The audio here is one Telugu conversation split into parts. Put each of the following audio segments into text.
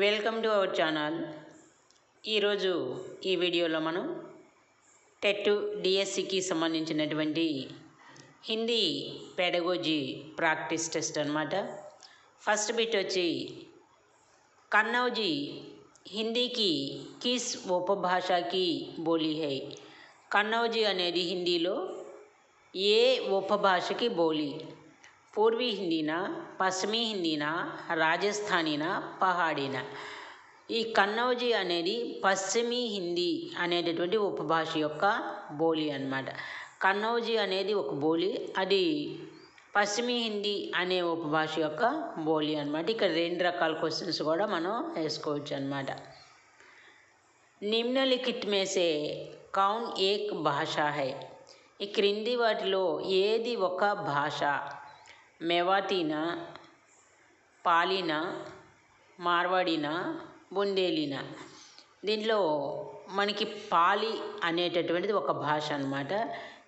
Welcome to our channel. ఈరోజు ఈ వీడియోలో మనం టెట్ డిఎస్సికి సంబంధించినటువంటి హిందీ పెడగోజీ ప్రాక్టీస్ టెస్ట్ అనమాట ఫస్ట్ బిట్ వచ్చి కన్నౌజీ హిందీకి కిస్ ఉపభాషకి బోలి హై. కన్నౌజీ అనేది హిందీలో ఏ ఉపభాషకి బోలి? పూర్వీ హిందీనా పశ్చిమీ హిందీనా రాజస్థానీనా పహాడీనా? ఈ కన్నౌజీ అనేది పశ్చిమీ హిందీ అనేటటువంటి ఉపభాష యొక్క బోలి అన్నమాట. కన్నౌజీ అనేది ఒక బోలి అది పశ్చిమీ హిందీ అనే ఉపభాష యొక్క బోలి అన్నమాట. ఇక్కడ రెండు రకాల క్వశ్చన్స్ కూడా మనం వేసుకోవచ్చు అనమాట నిమ్నలిఖిత్ మేసే కౌన్ ఏక్ భాష హై. ఈ క్రింది వాటిలో ఏది ఒక భాష? మెవాతీనా పాలినా మార్వాడినా బుందేలినా. దీంట్లో మనకి పాలి అనేటటువంటిది ఒక భాష అనమాట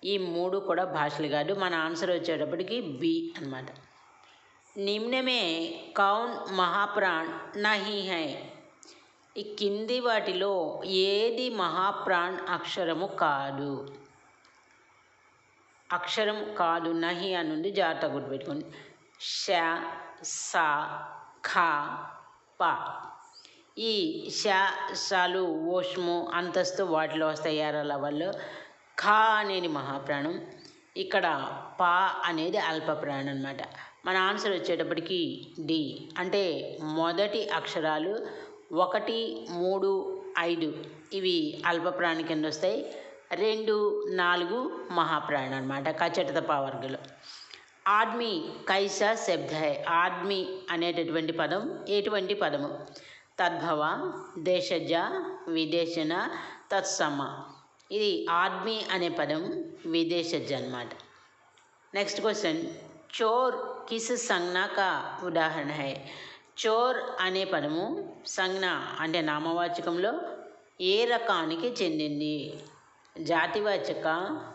ఈ మూడు కూడా భాషలు కాదు. మన ఆన్సర్ వచ్చేటప్పటికి బి అనమాట నిమ్నమే కౌన్ మహాప్రాణ్ నహి హై. ఈ కింది వాటిలో ఏది మహాప్రాణ్ అక్షరము కాదు. అక్షరం కాదు నహి అని ఉంది జాగ్రత్త గుర్తుపెట్టుకోండి. ష స ఖ ప. ఈ ష సాలు ఓష్ము అంతస్తు వాటిలో వస్తాయి ఏరాల వాళ్ళు ఖ అనేది మహాప్రాణం. ఇక్కడ పా అనేది అల్పప్రాణం అనమాట మన ఆన్సర్ వచ్చేటప్పటికి డి. అంటే మొదటి అక్షరాలు ఒకటి మూడు ఐదు ఇవి అల్పప్రాణి కింద వస్తాయి. రెండు నాలుగు మహాప్రాణ అనమాట కచటత పావర్గలు. ఆద్మీ కైసా శబ్ద హై అనేటటువంటి పదం ఎటువంటి పదము? తద్భవ దేశజ విదేశన తత్సమ. ఇది ఆద్మీ అనే పదం విదేశజ అనమాట నెక్స్ట్ క్వశ్చన్. చోర్ కిస్ సంజ్ఞాక ఉదాహరణ హై. చోర్ అనే పదము సంజ్ఞ అంటే నామవాచకంలో ఏ రకానికి చెందింది? జాతివాచక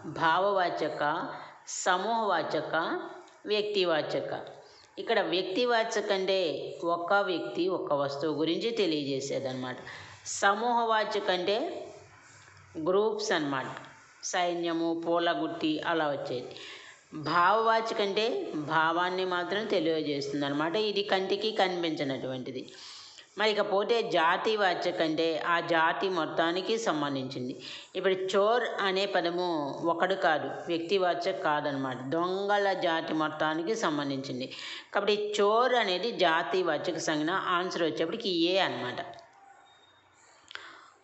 భావవాచక సమూహవాచక వ్యక్తివాచక. ఇక్కడ వ్యక్తివాచక అంటే ఒక వ్యక్తి ఒక వస్తువు గురించి తెలియజేసేదన్నమాట. సమూహవాచక అంటే గ్రూప్స్ అన్నమాట. సైన్యము పూలగుట్టి అలా వచ్చేది. భావవాచక అంటే భావాన్ని మాత్రం తెలియజేస్తుంది అనమాట ఇది కంటికి కనిపించినటువంటిది. మరి ఇకపోతే జాతి వాచకంటే అంటే ఆ జాతి మొత్తానికి సంబంధించింది. ఇప్పుడు చోర్ అనే పదము ఒకడు కాదు వ్యక్తి వాచక్ కాదనమాట దొంగల జాతి మొత్తానికి సంబంధించింది. కాబట్టి చోర్ అనేది జాతి వాచక సంజ్ఞ ఆన్సర్ వచ్చేప్పటికి ఏ అనమాట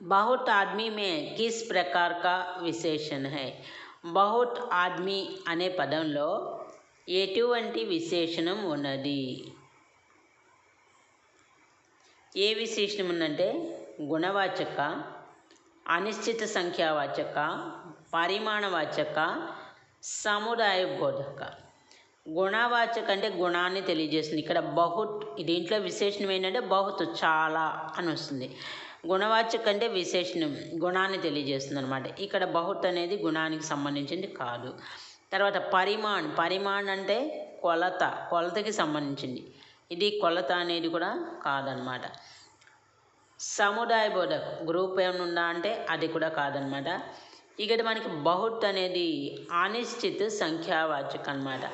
బహుత్ ఆద్మీ మే కిస్ ప్రకార్ కా విశేషణ హై. బహుత్ ఆద్మీ అనే పదంలో ఎటువంటి విశేషణం ఉన్నది? ఏ విశేషణం ఉందంటే గుణవాచక అనిశ్చిత సంఖ్యావాచక పరిమాణవాచక సముదాయ బోధక. గుణవాచక అంటే గుణాన్ని తెలియజేస్తుంది. ఇక్కడ బహుత్ దీంట్లో విశేషణం ఏంటంటే బహుత్ చాలా అని వస్తుంది. గుణవాచక అంటే విశేషణం గుణాన్ని తెలియజేస్తుంది అనమాట ఇక్కడ బహుత్ అనేది గుణానికి సంబంధించింది కాదు. తర్వాత పరిమాణ్ పరిమాణ్ అంటే కొలత కొలతకి సంబంధించింది. ఇది కొలత అనేది కూడా కాదనమాట. సముదాయ బోధక్ గ్రూప్ ఏమైనా ఉందా అంటే అది కూడా కాదనమాట. ఇక్కడ మనకి బహుత్ అనేది అనిశ్చిత సంఖ్యావాచకం అనమాట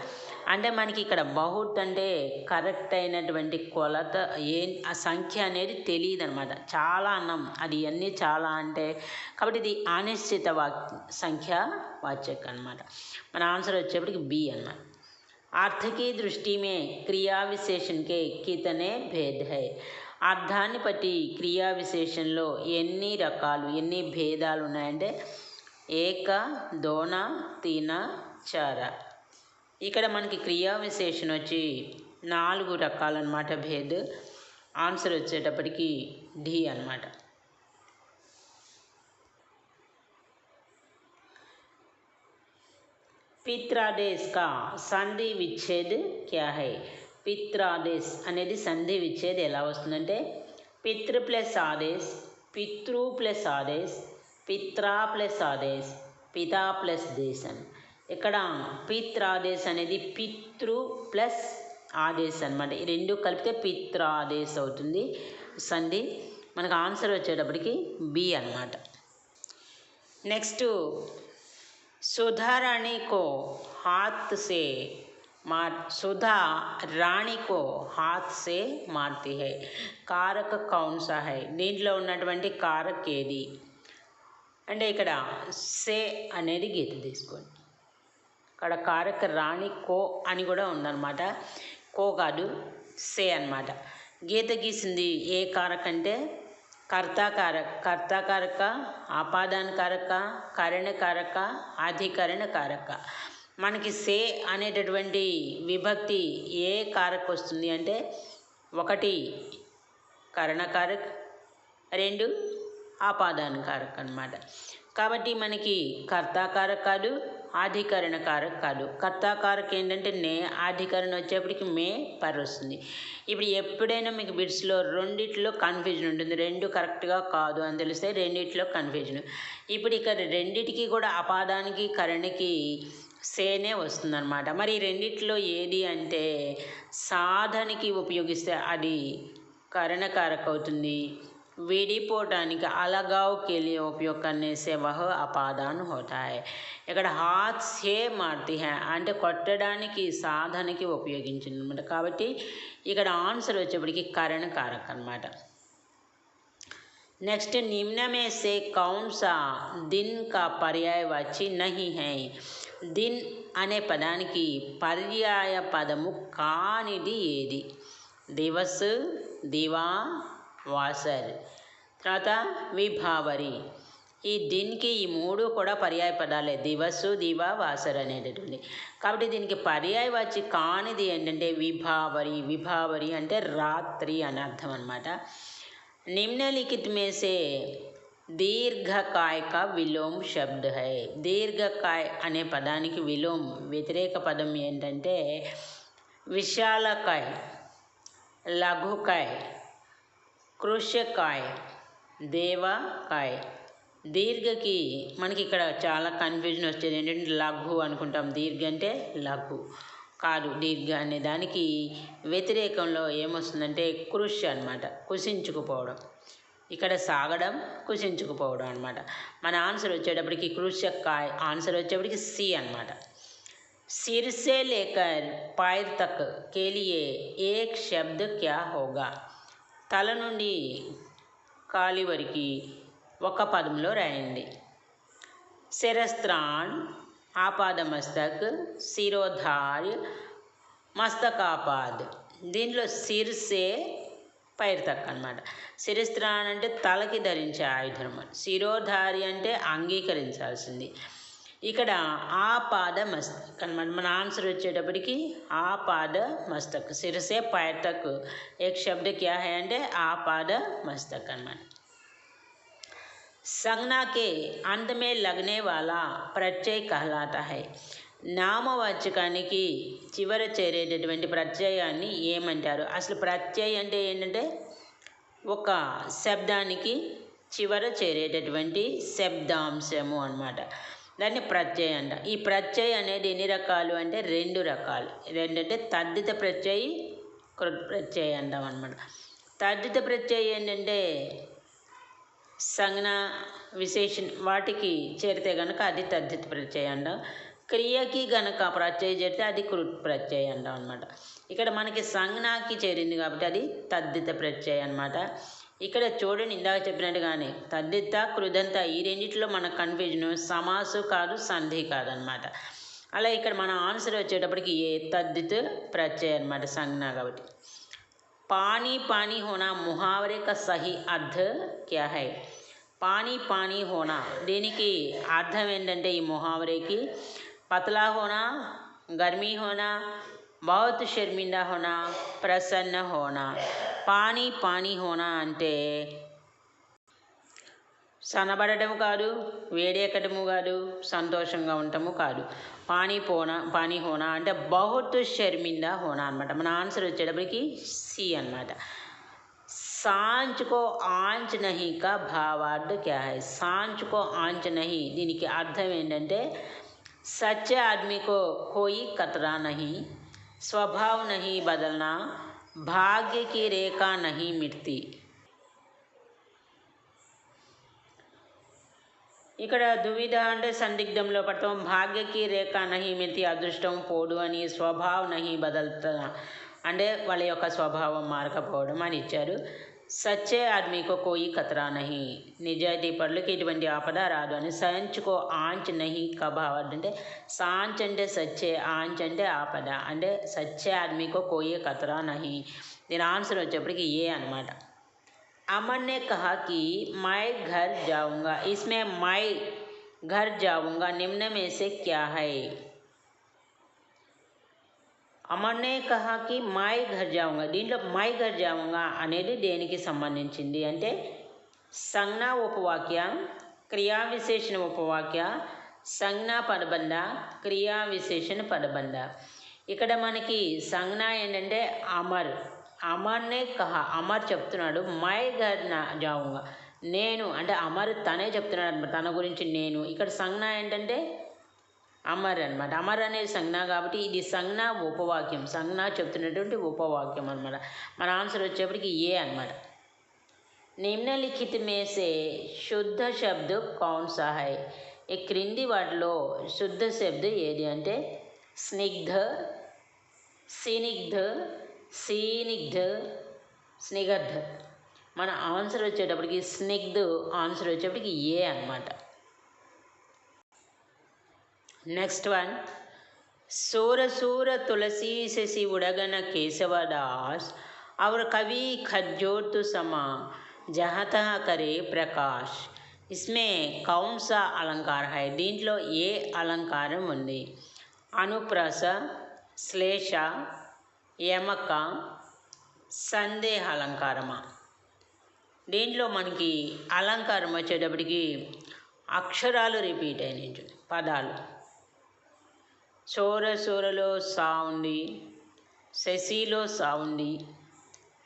అంటే మనకి ఇక్కడ బహుత్ అంటే కరెక్ట్ అయినటువంటి కొలత ఏ ఆ సంఖ్య అనేది తెలియదు అనమాట చాలా అన్నం అది అన్నీ చాలా అంటే కాబట్టి ఇది అనిశ్చిత వాక్ సంఖ్య వాచక్ అనమాట మన ఆన్సర్ వచ్చేప్పటికి బి అన్నమాట. अर्थ की दृष्टि में क्रिया विशेषण के कितने भेद है అర్థాన్ని బట్టి క్రియా విశేషంలో ఎన్ని రకాలు ఎన్ని భేదాలు ఉన్నాయంటే ఏక దోన తీన చార ఇక్కడ మనకి క్రియా విశేషణ వచ్చి నాలుగు రకాలన్నమాట భేద్ ఆన్సర్ వచ్చేటప్పటికి డి అనమాట పిత్రాదేశ్ కా సంధి విచ్ఛేద్ క్యా హై పిత్రాదేశ్ అనేది సంధి విచ్ఛేద్ ఎలా వస్తుందంటే పితృ ప్లస్ ఆదేశ్ పితృ ప్లస్ ఆదేశ్ పిత్రా ప్లస్ ఆదేశ్ పితా ప్లస్ దేశం. ఇక్కడ పిత్రాదేశ్ అనేది పితృ ప్లస్ ఆదేశ్ అనమాట ఈ రెండు కలిపితే పిత్రాదేశ్ అవుతుంది. సంధి మనకు ఆన్సర్ వచ్చేటప్పటికి బి అనమాట నెక్స్ట్ सुधा रानी को हाथ से मार सुधा రాణి को हाथ से मारती है కారక కౌన్ సా హై దీంట్లో ఉన్నటువంటి కారక్ ఏది అంటే ఇక్కడ సే అనేది గీత తీసుకోండి ఇక్కడ కారక రాణి కో అని కూడా ఉందన్నమాట కో కాదు సే అన్నమాట గీత గీసింది ఏ కారక్ అంటే కర్తాకారక కర్తాకారక ఆపాదానకారక కరణకారక అధికరణకారక మనకి సే అనేటటువంటి విభక్తి ఏ కారక వస్తుంది అంటే ఒకటి కరణకారక్ రెండు ఆపాదానకారక్ అన్నమాట. కాబట్టి మనకి కర్తాకారక్ కాదు ఆధికరణకారక్ కాదు కర్తాకారక్ ఏంటంటే నే ఆధికరణ వచ్చేప్పటికి మే పర్ వస్తుంది. ఇప్పుడు ఎప్పుడైనా మీకు బిడ్స్లో రెండిట్లో కన్ఫ్యూజన్ ఉంటుంది. రెండు కరెక్ట్గా కాదు అని తెలిస్తే రెండిట్లో కన్ఫ్యూజన్ ఇప్పుడు ఇక్కడ రెండిటికి కూడా అపాదానికి కరణకి సేనే వస్తుందన్నమాట. మరి రెండిట్లో ఏది అంటే సాధనకి ఉపయోగిస్తే అది కరణకారక అవుతుంది విడిపోవటానికి अलगाव के लिए उपयोग करने से वह అపాదాన్ होता है ఇక్కడ హాత్ సే మార్తి హే అంటే కొట్టడానికి సాధనకి ఉపయోగించింది అనమాట కాబట్టి ఇక్కడ ఆన్సర్ వచ్చేప్పటికి కరణ కారక్ అనమాట నెక్స్ట్ నిమ్న మే సే కౌన్ సా దిన్ కా పర్యాయవాచి నహి హై దిన్ అనే పదానికి పర్యాయ పదము కానిది ఏది దివస్ దివా వాసర్. తర్వాత విభావరి ఈ దీనికి ఈ మూడు కూడా పర్యాయ పదాలే. దివసు దివా వాసర్ అనేటటువంటి. కాబట్టి దీనికి పర్యాయ వచ్చి కానిది ఏంటంటే విభావరి. విభావరి అంటే రాత్రి అని అర్థం అనమాట నిమ్నలిఖితమేసే దీర్ఘకాయక దీర్ఘకాయ కా విలోమ్ శబ్ద హై. దీర్ఘకాయ అనే పదానికి విలోమ్ వ్యతిరేక పదం ఏంటంటే విశాలకాయ లఘుకాయ. కృష్యకాయ దేవకాయ దీర్ఘకి మనకి ఇక్కడ చాలా కన్ఫ్యూజన్ వచ్చేది ఏంటంటే లఘు అనుకుంటాం దీర్ఘ అంటే లఘు కాదు దీర్ఘ అనే దానికి వ్యతిరేకంలో ఏమొస్తుందంటే కృషి అనమాట కుసించుకుపోవడం ఇక్కడ సాగడం కుసించుకుపోవడం అనమాట మన ఆన్సర్ వచ్చేటప్పటికి కృషకాయ ఆన్సర్ వచ్చేప్పటికి సి అనమాట सिर से लेकर पैर तक के लिए एक शब्द क्या होगा తల నుండి కాలి వరకు ఒక పదంలో రాయండి. శిరస్త్రాన్ ఆపాదమస్తక్ శిరోధార్ మస్తకాపాద్. దీనిలో శిర్సే పైరు తక్ అనమాట శిరస్త్రాన్ అంటే తలకి ధరించే ఆయుధం శిరోధారి అంటే అంగీకరించాల్సింది. ఇక్కడ ఆ పాద మస్తక్ అనమాట మన ఆన్సర్ వచ్చేటప్పటికి ఆ పాద మస్తక్ సిరసే पैर तक एक शब्द क्या है అంటే ఆ పాద मस्तक అనమాట संज्ञा के अंत में लगने वाला प्रत्यय कहलाता है నామవాచకానికి చివర చేరేటటువంటి ప్రత్యయాన్ని ఏమంటారు అసలు ప్రత్యయం అంటే ఏంటంటే ఒక శబ్దానికి చివర చేరేటటువంటి శబ్దాంశము అన్నమాట దాన్ని ప్రత్యయ అంట. ఈ ప్రత్యయ అనేది ఎన్ని రకాలు అంటే రెండు రకాలు. రెండంటే తద్దిత ప్రత్యయి కృత్ ప్రత్యయం అంటాం అనమాట తద్దిత ప్రత్యయం ఏంటంటే సంజ్ఞ విశేషణ వాటికి చేరితే కనుక అది తద్దిత ప్రత్యయం అంటాం. క్రియకి గనక ప్రత్యయం చేరితే అది కృత్ ప్రత్యయం అంటాం అనమాట ఇక్కడ మనకి సంజ్ఞకి చేరింది కాబట్టి అది తద్దిత ప్రత్యయం అనమాట ఇక్కడ చూడండి ఇందాక చెప్పినట్టుగానే తద్దిత కృదంత ఈ రెండిట్లో మన కన్ఫ్యూజన్ సమాసు కాదు సంధి కాదనమాట అలా ఇక్కడ మన ఆన్సర్ వచ్చేటప్పటికి ఏ తద్దిత్ ప్రత్యయం అనమాట సంజ్ఞ కాబట్టి. పానీ పానీ హోనా ముహావరే కా సహి అర్థ క్యా హై? పానీ పానీ హోనా. దీనికి అర్థం ఏంటంటే ఈ ముహావరేకి పతలా హోనా గర్మీ హోనా బహుత్ షర్మిందా హోనా ప్రసన్న హోనా. పానీ పానీ హోనా అంటే సనబడటము కాదు వేడెక్కటము కాదు సంతోషంగా ఉండటము కాదు పానీ పోనా పానీ హోనా అంటే బహుత్ షర్మిందా హోనా అనమాట మన ఆన్సర్ వచ్చేటప్పటికి సి అనమాట सांच को ఆంచ్ నహి కా భావార్థ క్యా హై సాంచ్ కో ఆంచ్ నహి దీనికి అర్థం ఏంటంటే సచ్చే ఆద్మీ కో కోయి కతరా నహి स्वभाव नहीं बदलना भाग्य की रेखा नहीं मिटती ఇక్కడ దువిధ అంటే సందిగ్ధంలో పడతాం భాగ్యకి రేఖ నహి మితి అదృష్టం పోడు అని స్వభావం నహి బదలుతా అంటే వాళ్ళ యొక్క స్వభావం మారకపోవడం అని ఇచ్చారు సచ్చే ఆద్మీకో కోయి ఖతరా నహి నిజాయితీ పరులకి ఇటువంటి ఆపద రాదు అని సంచుకో ఆంచ్ నహి కభావ అంటే సాంచ్ అంటే సచ్చే ఆంచ్ అంటే ఆపద అంటే సచ్చే ఆద్మీకో కోయి ఖతరా నహి దీని ఆన్సర్ వచ్చేప్పటికి ఏ అనమాట अमन ने कहा कि मैं घर जाऊंगा इसमें मैं घर जाऊंगा निम्न में से क्या है అమర్నే కహాకి మై ఘర్ జావుంగా దీంట్లో మై ఘర్ జావుంగా అనేది దేనికి సంబంధించింది అంటే సంజ్ఞ ఉపవాక్య క్రియా విశేషణ ఉపవాక్య సంజ్ఞ పదబంధ క్రియా విశేషణ పదబంధ. ఇక్కడ మనకి సంజ్ఞ ఏంటంటే అమర్ అమర్నే కహ అమర్ చెప్తున్నాడు మై ఘర్ నా జావుంగా. నేను అంటే అమర్ తనే చెప్తున్నాడు అనమాట తన గురించి నేను. ఇక్కడ సంజ్ఞ ఏంటంటే అమర్ అనమాట అమర్ అనేది సంజ్ఞ కాబట్టి ఇది సంజ్ఞ ఉపవాక్యం. సంజ్ఞ చెప్తున్నటువంటి ఉపవాక్యం అనమాట మన ఆన్సర్ వచ్చేప్పటికి ఏ అనమాట నిమ్నలిఖిత మేసే శుద్ధ శబ్ద కౌన్ సహాయ్ ఈ క్రింది వాటిలో శుద్ధ శబ్ద ఏది అంటే స్నిగ్ధ సినిగ్ధ సీనిగ్ధ స్నిగ్ధ మన ఆన్సర్ వచ్చేటప్పటికి స్నిగ్ధ ఆన్సర్ వచ్చేప్పటికి ఏ అనమాట नेक्स्ट वन सोर सूर तुलसी शशि उड़गन केशवदास और कवि खज्जोत समा जहाँ तहाँ करे प्रकाश इसमें कौन सा अलंकार है దీంట్లో ఏ అలంకారం ఉంది అనుప్రాస శ్లేష యమక సందేహ అలంకారమా దీంట్లో మనకి అలంకారం వచ్చేటప్పటికి అక్షరాలు రిపీట్ అయినాయి పదాలు చోర చోరలో సా ఉంది శశిలో సా ఉంది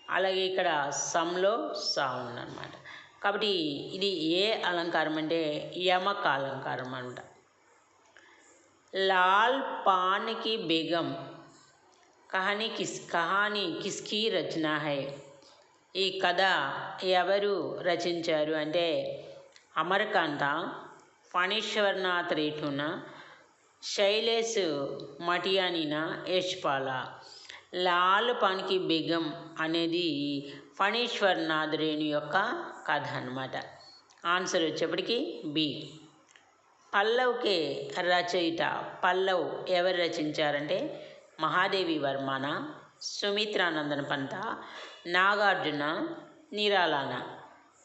అలాగే ఇక్కడ సంలో సా ఉంది అనమాట కాబట్టి ఇది ఏ అలంకారం అంటే యమక అలంకారం అనమాట లాల్ పాన్కి బేగం కహానీ కిస్ కహానీ కిస్కి రచన హై. ఈ కథ ఎవరు రచించారు అంటే అమరకాంత ఫణీశ్వర్నాథ్ రేఠున శైలేష్ మటియానిన యశ్పాల. లాల్ పనికి బేగం అనేది ఫణీశ్వర్నాథ్ రేణు యొక్క కథ అనమాట ఆన్సర్ వచ్చేప్పటికి బి పల్లవ్కే రచయిత పల్లవ్ ఎవరు రచించారంటే మహాదేవి వర్మన సుమిత్రానందన పంత నాగార్జున నిరాలాన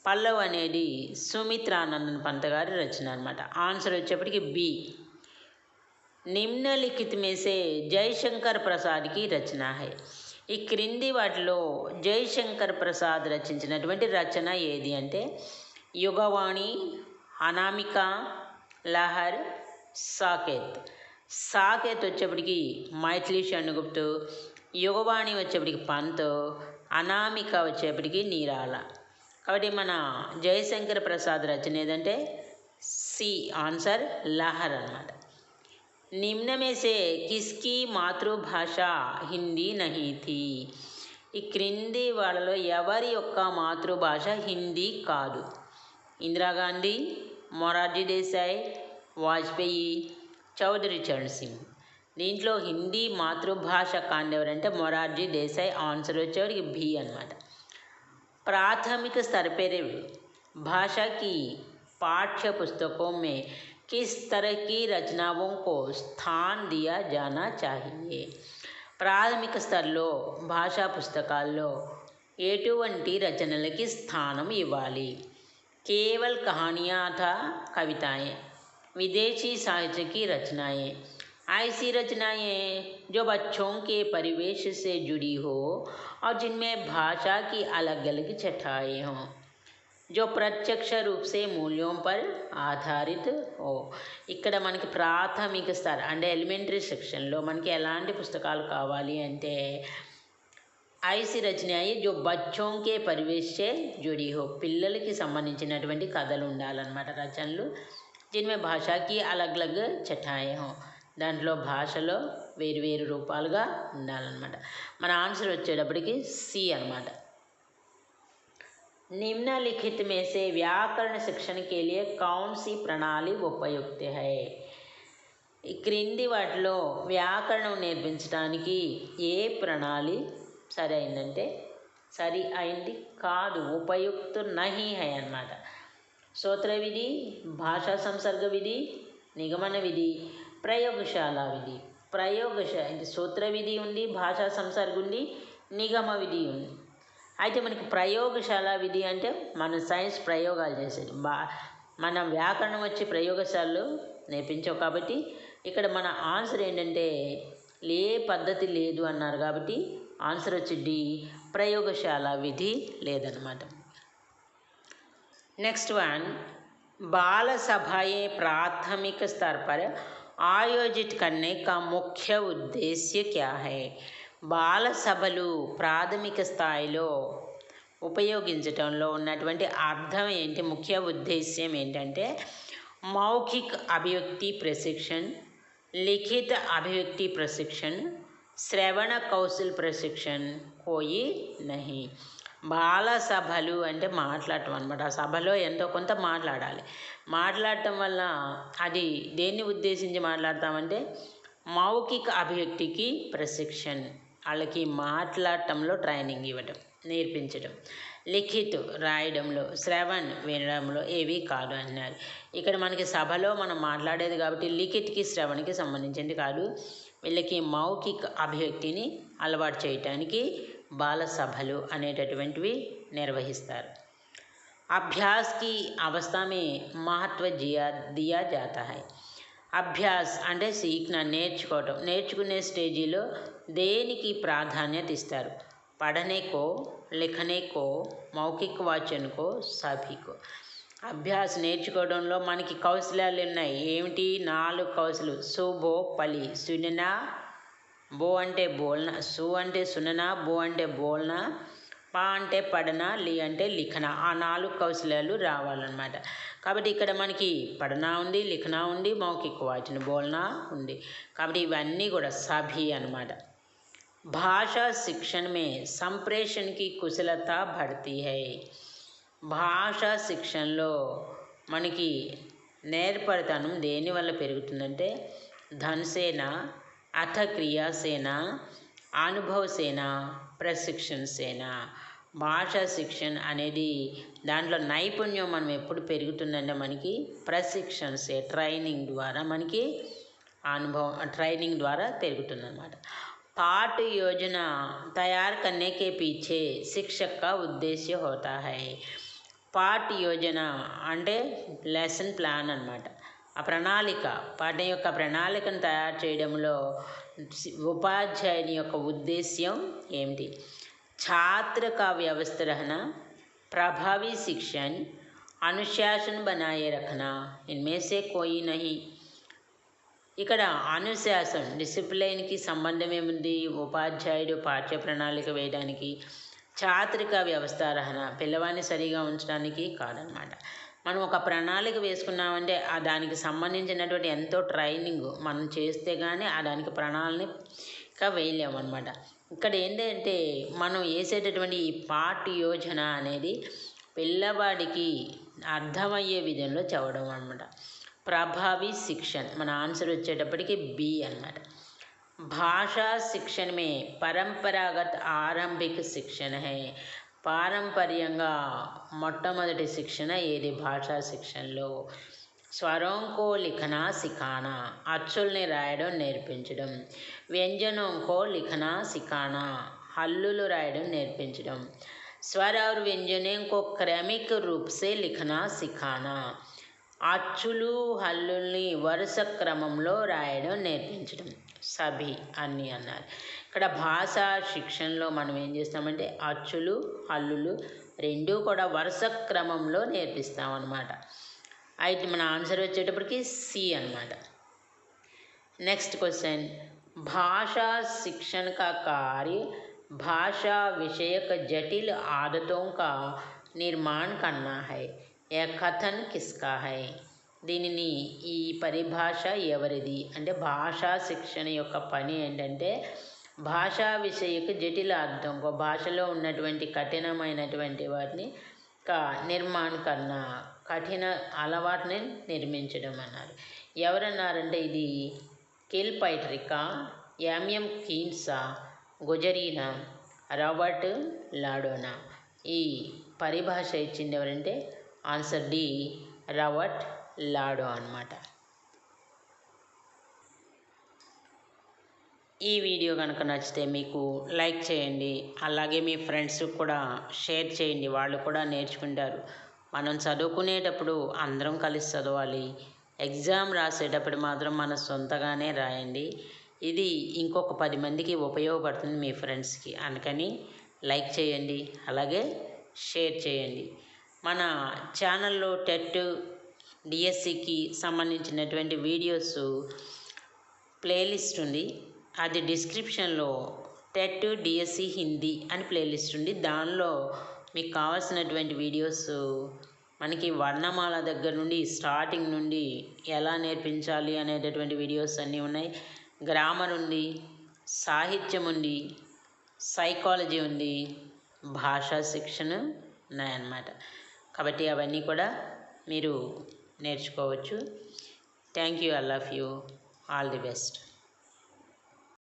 పల్లవ్ అనేది సుమిత్రానందన్ పంత గారి రచన అనమాట ఆన్సర్ వచ్చేప్పటికి బి నిమ్నలిఖిత్ మేసే జయశంకర్ ప్రసాద్కి రచన హై. ఈ క్రింది వాటిలో జయశంకర్ ప్రసాద్ రచించినటువంటి రచన ఏది అంటే యుగవాణి అనామిక లహర్ సాకేత్. సాకేత్ వచ్చేప్పటికి మైథిలి షణ్గుప్తు యుగవాణి వచ్చేప్పటికి పంత్ అనామిక వచ్చేప్పటికి నీరాల. కాబట్టి మన జయశంకర్ ప్రసాద్ రచన ఏదంటే సి ఆన్సర్ లహర్ అన్నమాట. निम्न में से किसकी మాతృభాష హిందీ నహీ థీ ఈ క్రింది వాళ్ళలో ఎవరి యొక్క మాతృభాష హిందీ కాదు ఇందిరాగాంధీ మొరార్జీ దేశాయ్ వాజ్పేయి చౌదరి చరణ్ సింగ్ దీంట్లో హిందీ మాతృభాష కాండి ఎవరంటే మొరార్జీ దేశాయ్ ఆన్సర్ వచ్చేవాడికి బి అనమాట प्राथमिक स्तर पर भाषा की पाठ्य पुस्तकों में किस तरह की रचनाओं को स्थान दिया जाना चाहिए ప్రాథమిక స్థాయిలో భాషా పుస్తకాల్లో ఎటువంటి రచనలకి స్థానం ఇవ్వాలి केवल कहानियाँ था कविताएं विदेशी साहित्य की रचनाएं ऐसी रचनाएं जो बच्चों के परिवेश से जुड़ी हो और जिनमें भाषा की अलग अलग छटाएं हों जो ప్రత్యక్ష రూప్ సే మూల్యం పర్ ఆధారిత ఓ ఇక్కడ మనకి ప్రాథమిక స్థాయి అంటే ఎలిమెంటరీ సెక్షన్లో మనకి ఎలాంటి పుస్తకాలు కావాలి అంటే ఐసి రచనయి జో బచ్చోంకే పరివేశే జుడి హో. పిల్లలకి సంబంధించినటువంటి కథలు ఉండాలన్నమాట రచనలు. దీనిమే భాషకి అలగ్ అలగ్ చటాయే హో. దాంట్లో భాషలో వేరు వేరు రూపాలుగా ఉండాలన్నమాట. మన ఆన్సర్ వచ్చేటప్పటికి సి అనమాట निम्नलिखित में से व्याकरण शिक्षण के लिए कौन सी प्रणाली उपयुक्त है ఈ క్రింది వాటిలో వ్యాకరణం నేర్పించడానికి ఏ ప్రణాళి సరి అయిందంటే సరి అయింది కాదు ఉపయుక్త నహి హై అన్నమాట సూత్ర విధి భాషా సంసర్గ విధి నిగమన విధి ప్రయోగశాల విధి ప్రయోగశా ఇది సూత్ర విధి ఉంది భాషా సంసర్గ ఉంది నిగమ విధి ఉంది అయితే మనకి ప్రయోగశాల విధి అంటే మన సైన్స్ ప్రయోగాలు చేసేది బా మనం వ్యాకరణం వచ్చి ప్రయోగశాలలో నేర్పించావు కాబట్టి ఇక్కడ మన ఆన్సర్ ఏంటంటే ఏ పద్ధతి లేదు అన్నారు కాబట్టి ఆన్సర్ వచ్చి డి ప్రయోగశాల విధి లేదనమాట नेक्स्ट वन बाल सभाएं प्राथमिक स्तर पर आयोजित करने का मुख्य उद्देश्य क्या है బాల సభలు ప్రాథమిక స్థాయిలో ఉపయోగించటంలో ఉన్నటువంటి అర్థం ఏంటి? ముఖ్య ఉద్దేశ్యం ఏంటంటే మౌఖిక అభివ్యక్తి ప్రశిక్షణ లిఖిత అభివ్యక్తి ప్రశిక్షణ శ్రవణ కౌశల్ ప్రశిక్షణ కోయి నహి. బాల సభలు అంటే మాట్లాడటం అనమాట ఆ సభలో ఎంతో కొంత మాట్లాడాలి. మాట్లాడటం వల్ల అది దేన్ని ఉద్దేశించి మాట్లాడతామంటే మౌఖిక అభివ్యక్తికి ప్రశిక్షణ. వాళ్ళకి మాట్లాడటంలో ట్రైనింగ్ ఇవ్వడం నేర్పించడం లిఖిత్ రాయడంలో శ్రవణ్ వినడంలో ఏవి కాదు అన్నారు ఇక్కడ మనకి సభలో మనం మాట్లాడేది కాబట్టి లిఖిత్కి శ్రవణ్కి సంబంధించింది కాదు వీళ్ళకి మౌఖిక అభివ్యక్తిని అలవాటు చేయటానికి బాల సభలు అనేటటువంటివి నిర్వహిస్తారు అభ్యాస్ की अवस्था में महत्व दिया दिया जाता है అభ్యాస్ అంటే సీక్న నేర్చుకోవటం. నేర్చుకునే స్టేజీలో దేనికి ప్రాధాన్యత ఇస్తారు? పడనేకో లిఖనేకో మౌఖిక వాచనకో సభికో అభ్యాస్ నేర్చుకోవడంలో మనకి కౌశలాలు ఉన్నాయి. ఏమిటి? నాలుగు కౌశలు. సుబో పలి. సుననా బో అంటే బోల్నా. సు అంటే సుననా బో అంటే బోల్నా పా అంటే పడన లి అంటే లిఖన. ఆ నాలుగు కౌశలాలు రావాలన్నమాట. కాబట్టి ఇక్కడ మనకి పడనా ఉంది లిఖనా ఉంది మౌఖిక వాచన బోల్నా ఉంది. కాబట్టి ఇవన్నీ కూడా సభి అనమాట భాషా శిక్షణమే సంప్రేషణకి కుశలత భర్తీ హై. భాషా శిక్షణలో మనకి నేర్పరితనం దేనివల్ల పెరుగుతుందంటే ధనసేన అథ క్రియాసేన అనుభవ ప్రశిక్షణ సేన. భాషా శిక్షణ అనేది దాంట్లో నైపుణ్యం మనం ఎప్పుడు పెరుగుతుందంటే మనకి ప్రశిక్షణ సే ట్రైనింగ్ ద్వారా మనకి అనుభవం ట్రైనింగ్ ద్వారా పెరుగుతుందన్నమాట पाठ योजना तैयार करने के पीछे शिक्षक का उद्देश्य होता है పాఠ్ యోజన అంటే లెసన్ ప్లాన్ అనమాట ఆ ప్రణాళిక పాఠం యొక్క ప్రణాళికను తయారు చేయడంలో సి- ఉపాధ్యాయుని యొక్క ఉద్దేశ్యం ఏమిటి छात्र का व्यवस्थ रहना प्रभावी शिक्षण अनुशासन बनाए रखना इनमें से कोई नहीं ఇక్కడ అనుశాసన డిసిప్లైన్కి సంబంధం ఏముంది ఉపాధ్యాయుడు పాఠ్య ప్రణాళిక వేయడానికి చాత్రిక వ్యవస్థ రహన పిల్లవాడిని సరిగా ఉంచడానికి కాదనమాట మనం ఒక ప్రణాళిక వేసుకున్నామంటే ఆ దానికి సంబంధించినటువంటి ఎంతో ట్రైనింగ్ మనం చేస్తే కానీ ఆ దానికి ప్రణాళిక వేయలేమన్నమాట. ఇక్కడ ఏంటంటే మనం వేసేటటువంటి ఈ పాట యోజన అనేది పిల్లవాడికి అర్థమయ్యే విధంలో చదవడం అనమాట ప్రభావి శిక్షణ మన ఆన్సర్ వచ్చేటప్పటికి బి అన్నమాట. భాషా శిక్షణ మే ఆరంభిక శిక్షణ హే పారంపర్యంగా మొట్టమొదటి శిక్షణ ఏది? భాషా శిక్షణలో. స్వరం కో లిఖనా సిఖానా అచ్చుల్ని రాయడం నేర్పించడం వ్యంజనం కో లిఖనా సిఖానా హల్లులు రాయడం నేర్పించడం स्वर और व्यंजनों को क्रमिक रूप से लिखना सिखाना అచ్చులు హల్లుల్ని వరుస క్రమంలో రాయడం నేర్పించడం సభి అన్ని అన్నారు ఇక్కడ భాషా శిక్షణలో మనం ఏం చేస్తామంటే అచ్చులు హల్లులు రెండూ కూడా వరుస క్రమంలో నేర్పిస్తాం అన్నమాట అయితే మన ఆన్సర్ వచ్చేటప్పటికి సి అన్నమాట नेक्स्ट क्वेश्चन भाषा शिक्षण का कार्य भाषा विषयक जटिल आदतों का निर्माण करना है यह कथन किसका है దీనిని ఈ పరిభాష ఎవరిది అంటే భాషా శిక్షణ యొక్క పని ఏంటంటే భాషా విషయకు జటిల అర్థం ఒక భాషలో ఉన్నటువంటి కఠినమైనటువంటి వాటిని క నిర్మాణకరణ కఠిన అలవాటుని నిర్మించడం అన్నారు. ఎవరన్నారంటే ఇది కిల్ పైట్రికా ఎంఎం కీన్సా గుజరీనా రాబర్ట్ లాడోనా. ఈ పరిభాష ఇచ్చింది ఎవరంటే ఆన్సర్ డి రాబర్ట్ లాడో అనమాట ఈ వీడియో కనుక నచ్చితే మీకు లైక్ చేయండి అలాగే మీ ఫ్రెండ్స్ కూడా షేర్ చేయండి వాళ్ళు కూడా నేర్చుకుంటారు. మనం చదువుకునేటప్పుడు అందరం కలిసి చదవాలి. ఎగ్జామ్ రాసేటప్పుడు మాత్రం మన సొంతగానే రాయండి. ఇది ఇంకొక పది మందికి ఉపయోగపడుతుంది మీ ఫ్రెండ్స్కి. అందుకని లైక్ చేయండి అలాగే షేర్ చేయండి. మన ఛానల్లో టెట్ డిఎస్సికి సంబంధించినటువంటి వీడియోస్ ప్లేలిస్ట్ ఉంది. అది డిస్క్రిప్షన్లో టెట్ డిఎస్సి హిందీ అని ప్లేలిస్ట్ ఉంది. దానిలో మీకు కావాల్సినటువంటి వీడియోస్ మనకి వర్ణమాల దగ్గర నుండి స్టార్టింగ్ నుండి ఎలా నేర్పించాలి అనేటటువంటి వీడియోస్ అన్నీ ఉన్నాయి. గ్రామర్ ఉంది సాహిత్యం ఉంది సైకాలజీ ఉంది భాషా శిక్షణ ఉన్నాయన్నమాట. కాబట్టి అవన్నీ కూడా మీరు నేర్చుకోవచ్చు. Thank you I love you all the best